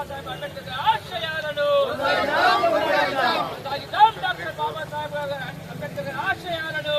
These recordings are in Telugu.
బాబాసాహెబ్ అంబేద్కర్ ఆశయాలను. సాగిద్దాం డాక్టర్ బాబాసాహెబ్ అంబేద్కర్ ఆశయాలను.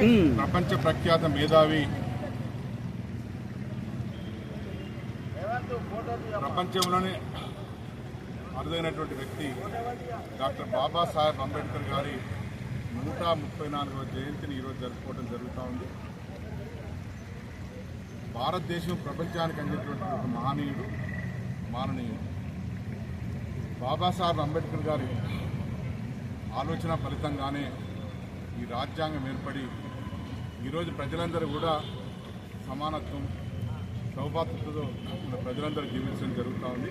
ప్రపంచ ప్రఖ్యాత మేధావి. ప్రపంచంలోనే అరుదైనటువంటి వ్యక్తి డాక్టర్ బాబాసాహెబ్ అంబేద్కర్ గారి నూట ముప్పై నాలుగవ జయంతిని ఈరోజు జరుపుకోవడం జరుగుతూ ఉంది. భారతదేశం ప్రపంచానికి అందినటువంటి ఒక మహనీయుడు మాననీయుడు. బాబాసాహెబ్ అంబేద్కర్ గారి ఆలోచన ఫలితంగానే ఈ రాజ్యాంగం ఏర్పడి ఈరోజు ప్రజలందరూ కూడా సమానత్వం సౌభాతృతతో మన ప్రజలందరూ జీవించడం జరుగుతూ ఉంది.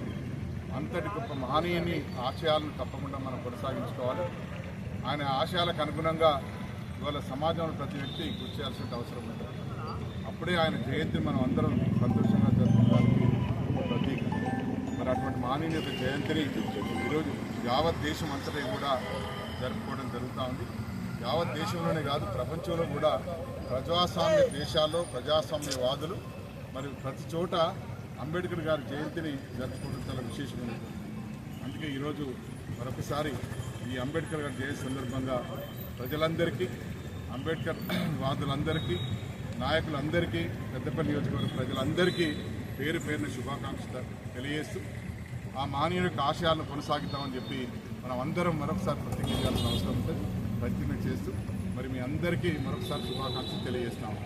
అంతటి గొప్ప మహనీయుని ఆశయాలను తప్పకుండా మనం కొనసాగించుకోవాలి. ఆయన ఆశయాలకు అనుగుణంగా ఇవాళ సమాజంలో ప్రతి వ్యక్తి కృషి చేయాల్సిన అవసరం ఉంది. అప్పుడే ఆయన జయంతి మనం అందరం సంతోషంగా జరుపుకోవడానికి ప్రతీక. మరి అటువంటి మహనీయుని యొక్క జయంతిని ఈరోజు యావత్ దేశం అంతటా కూడా జరుపుకోవడం జరుగుతూ ఉంది. యావత్ దేశంలోనే కాదు ప్రపంచంలో కూడా ప్రజాస్వామ్య దేశాల్లో ప్రజాస్వామ్యవాదులు మరి ప్రతి చోట అంబేద్కర్ గారి జయంతిని జరుపుకోవడం చాలా విశేషమైనటువంటి అందుకే ఈరోజు మరొకసారి ఈ అంబేద్కర్ గారి జయంతి సందర్భంగా ప్రజలందరికీ అంబేద్కర్ వాదులందరికీ నాయకులందరికీ పెద్దపల్లి నియోజకవర్గ ప్రజలందరికీ పేరు పేరున శుభాకాంక్షలు తెలియజేస్తూ ఆ మానవుని యొక్క ఆశయాలను కొనసాగిద్దామని చెప్పి మనం అందరం మరొకసారి ప్రతిజ్ఞ చేయాల్సిన అవసరం ఉంటుంది ప్రతిజ్ఞ చేస్తూ మరి మీ అందరికీ మరొకసారి శుభాకాంక్షలు తెలియజేస్తాము.